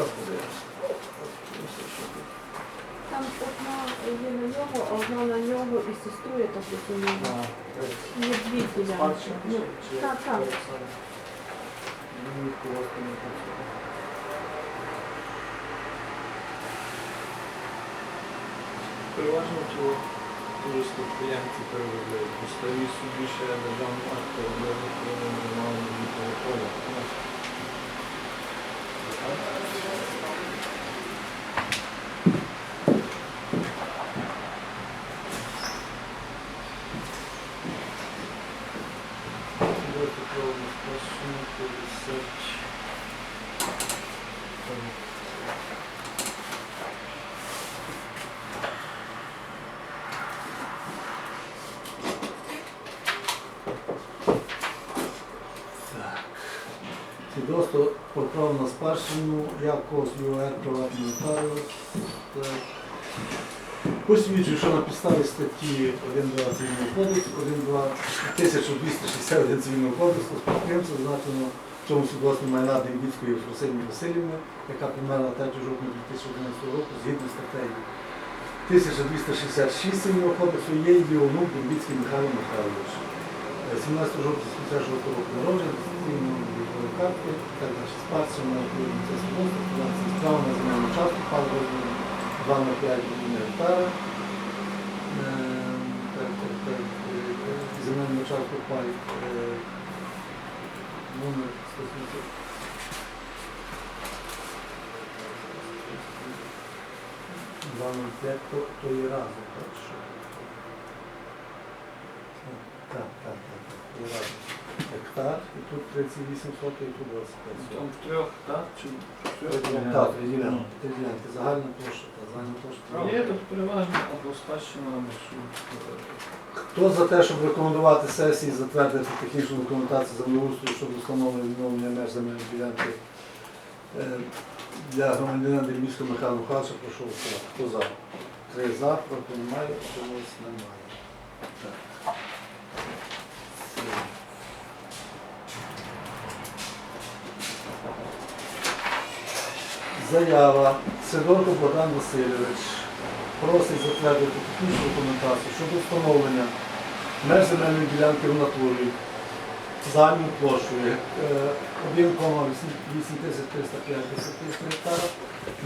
зараз подивимося. Там одна є на нього, а одна на нього і сестру, я так. А, Є дві ділянки. Ну, так, так. Ну. Переважно цього дуже спадкоємці переробляють. Старі судді ще державні акти вони не мали звітного поля. Свідоцтво про право на спадщину, Яков ЮР, приватний нотаріус. Посвідчую, що на підставі статті 1.2 Цивільного кодексу, 1.2 1261 Цивільного кодексу спадкоємця зазначено в цьому свідоцтві майна Дембіцької Василівни Васильівни, яка померла 3 жовтня 2011 року згідно статтею 1266 Цивільного кодексу є її онук Дембіцький Михайло Михайлович. Е, 17 жовтня 76 року народження, цивільної військової карти, так далі спадщина, це свідоцтво, справа на земельну частку, пан розмір 2 на 5 гектара. Ем, так. е, Земельну частку пай. е, Номер 170. Два на п'ять, то, є разом, так що? Так, так, так, так, є разом. Гектар, і тут 38 соток, і тут 25 соток. Там в трьох, так? Чи в трьох? Так, три ділянки, три ділянки. Загальна площа, та загальна площа. Є тут переважно або спадщина, або суд. Хто за те, щоб рекомендувати сесії затвердити технічну документацію землеустрою щодо встановлення відновлення меж земельної ділянки е, для громадянина Дельмівського Михайла Михайловича, прошу голосувати. Хто за? Три за, проти немає, чогось немає. Так. Все. Заява. Сидорко Богдан Васильович просить затвердити технічну документацію щодо встановлення меж земельної ділянки в натурі загальною площею е, 1,8350 гектара,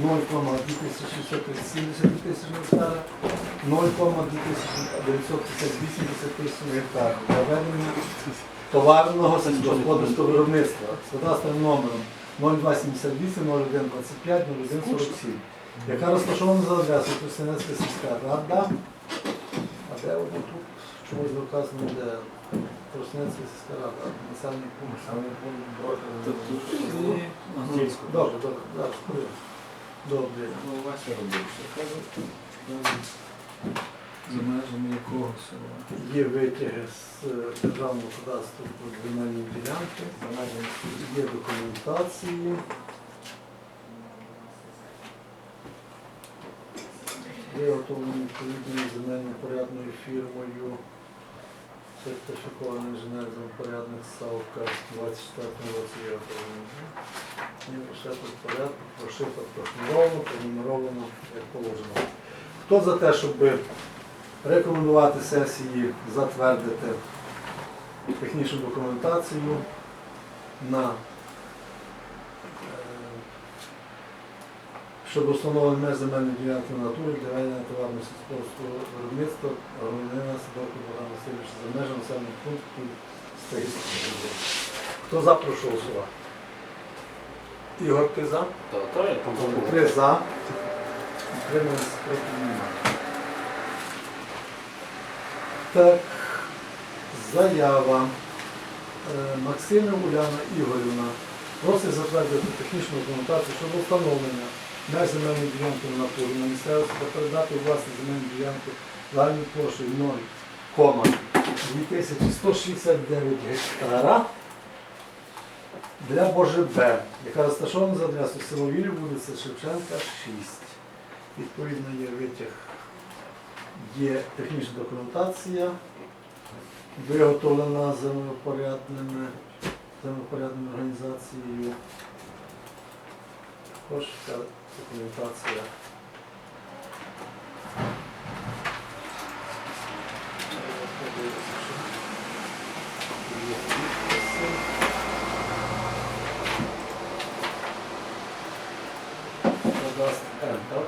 0,2670 тисяч гектара, 0,2958 тисяч гектара для ведення товарного сільськогосподарського виробництва з кадастровим номером 0278 0125 0147, яка розташована за адресою Тростянецька сільська рада. А де воно тут? Чомусь не вказано, де Тростянецька сільська рада, населений пункт. Ну, Добре, добре. Добре. Ну, добре. За межами якого села? Є витяги з е, державного кадастру про земельні ділянки, є документації. Виготовлені відповідною земельно-порядною фірмою, сертифікований інженер-землепорядник САУК 24 році виготовлені. Порядку, прошито, прошнуровано, пронумеровано, як положено. Хто за те, щоб рекомендувати сесії затвердити технічну документацію на е, щодо встановлення меж земельної ділянки в натурі для ведення товарного сільськогосподарського виробництва громадянина Сидорка Богдана Васильовича за межами населених пунктів Стагівського. Хто за, прошу голосувати. Ігор, ти за? Три за. Утримались проти немає. Так, заява. Е, Максима Уляна Ігорівна просить затвердити технічну документацію щодо встановлення меж земельної ділянки в натурі на місцевості та передати у власність земельну ділянку загальною площею 0,2169 гектара для БОЖБ, яка розташована за адресою село Вілів, вулиця Шевченка, 6. Відповідно, є витяг, є технічна документація, виготовлена землепорядними, землепорядною організацією. Також ця документація. Е, подивимося, що є підписи. Кадастр М, так?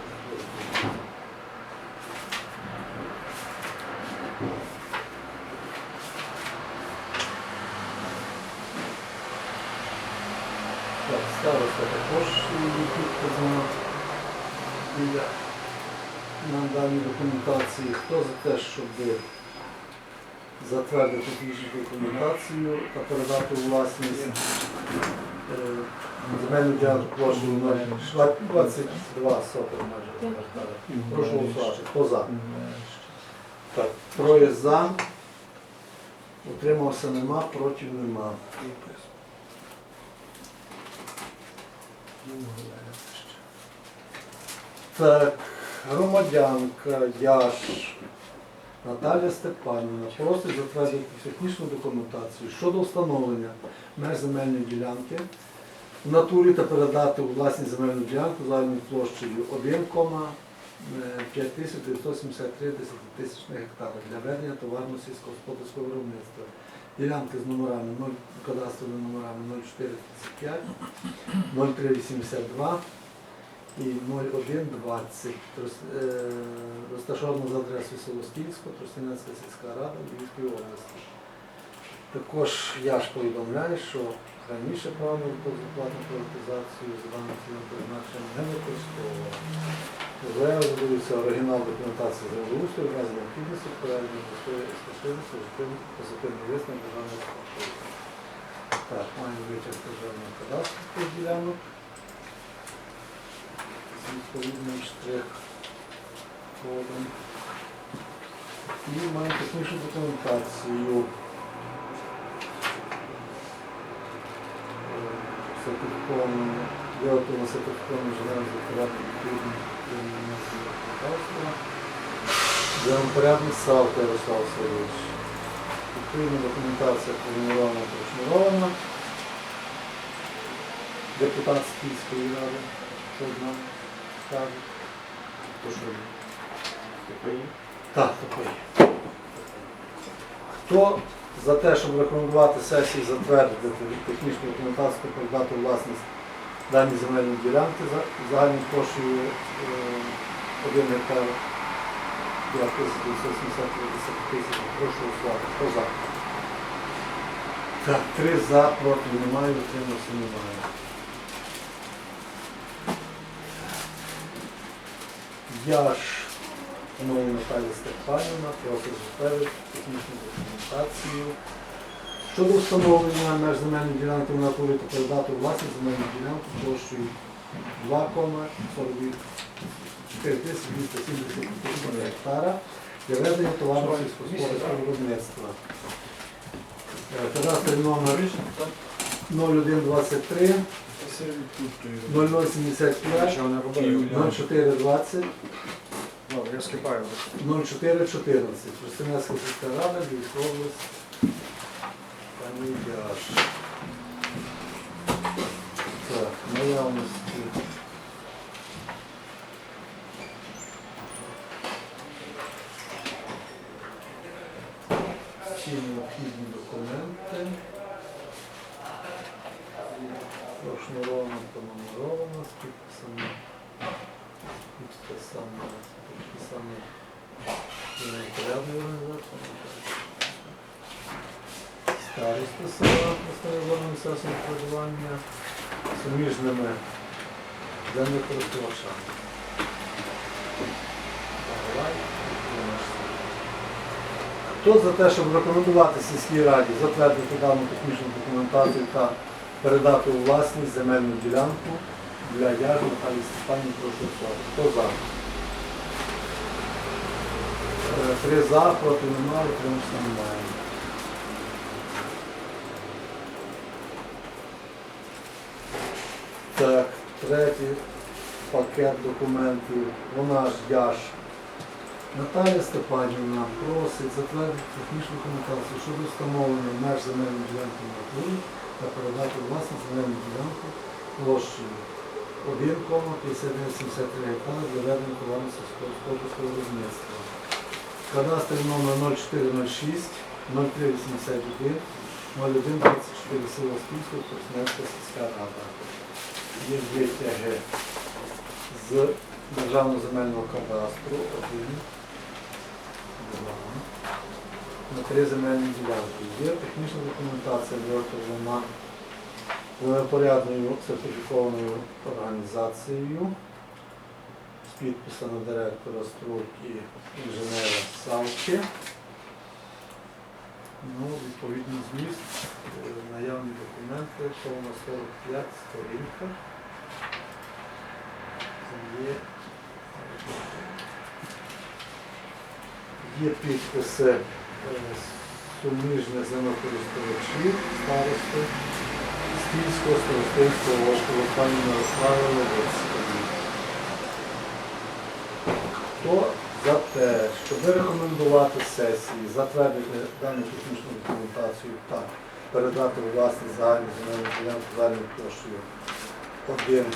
Так, староста також її підписано біля на даній документації. Хто за те, щоб затвердити технічну документацію та передати власність е, земельну ділянку площею 22 сотих майже. Прошу голосувати. Хто за? Так, троє за. Утримався нема, проти нема. Так, громадянка Яш Наталія Степанівна просить затвердити технічну документацію щодо встановлення меж земельної ділянки в натурі та передати у власність земельну ділянку загальною площею 1,5973 десятитисячних гектара для ведення товарно сільськогосподарського виробництва. Ділянки з номерами 0, кадастровими номерами 0435, 0382 і 0120. Е, Розташовано за адресою село Скільсько, Тростянецька сільська рада Львівської області. Також я ж повідомляю, що раніше право на безоплатну приватизацію за даним цілим призначенням не використовував. Заяву дивиться оригінал документації землеустрою, в разі необхідності передання скасується позитивний висновок державного статуту. Так, маємо витяг державного кадастру цих ділянок з відповідним штрих-кодом. І маємо технічну документацію. Е, Сертифіковану, виготовлено сертифіковану інженером закривати відповідно законодавства. Землепорядник Савка Ярослав Васильович. Відповідна документація формулована прошнурована. Депутат Скільської ради. Що нам скаже? То що? Такої? Так, такий. Хто за те, щоб рекомендувати сесії затвердити технічну документацію та передати власність дані земельні ділянки за загальною площею е, 1 гектар 5970 тисяч, прошу голосувати. Хто за? Так, три за, проти немає, утримався немає. Я ж Шановна Наталія Степанівна, просить затвердити технічну документацію щодо встановлення меж земельної ділянки в натурі та передати власність земельну ділянку площею 2,44 тисячі 270 гектара для ведення товарного сільськогосподарського виробництва. Е, Кадастровий номер 0123 0075 Що вона робить? 0420 Ну, я скипаю. 0414. Християнська сільська рада, Львівська область. Пані Яш. Так, наявності. Всі необхідні документи. Прошнуровано, понумеровано, з підписами. Підписами. Підписами. Порядної організації. Старости села, місцевого самоврядування суміжними землекористувачами. Хто за те, щоб рекомендувати сільській раді затвердити дану технічну документацію та передати у власність земельну ділянку для яжу Наталії Степанівни, прошу голосувати. Хто за? Е, Три за, проти немає, утримався немає. Так, третій пакет документів. Вона ж яж. Наталя Степанівна просить затвердити технічну документацію щодо встановлення меж земельної ділянки натурі та передати у власність земельну ділянку площею 1,5173 гектара для ведення товарно сільськогосподарського виробництва. Кадастр номер 0406 0381 0124 село Спільського, Краснянська сільська рада. Є витяги з Державного земельного кадастру. Один, два. На три земельні ділянки. Є технічна документація виготовлена порядною сертифікованою організацією з підписами директора строк і інженера Савки. Ну, відповідний зміст, е, наявні документи, що на 45 сторінках. Це є, є підписи е, суміжних землекористувачів, старости, Стільського старостинського округу пані Мирослави Левицької. За те, щоб рекомендувати сесії, затвердити дану технічну документацію та передати у власність загальну земельну ділянку загальною площею 1,5973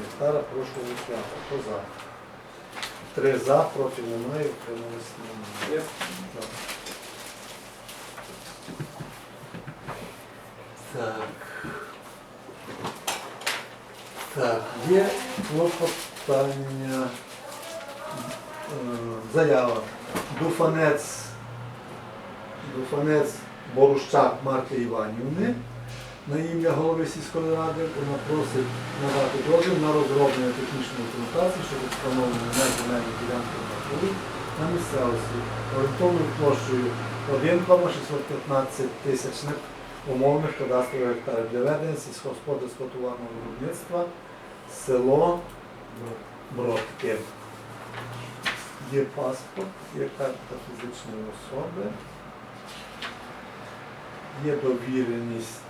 гектара, прошу голосувати. Хто за? Три за, проти немає, утрималися немає. Є. Так. Так. Так, є клопотання, е, заява. Дуфанець, Дуфанець Борущак Марки Іванівни на ім'я голови сільської ради. Вона просить надати дозвіл на розроблення технічної документації щодо встановлення меж земельної ділянки натурі на місцевості орієнтовною площею 1,615 тисячних умовних кадастрових гектарів для ведення сільськогосподарського товарного виробництва село Бродки. Є паспорт, є карта фізичної особи, є довіреність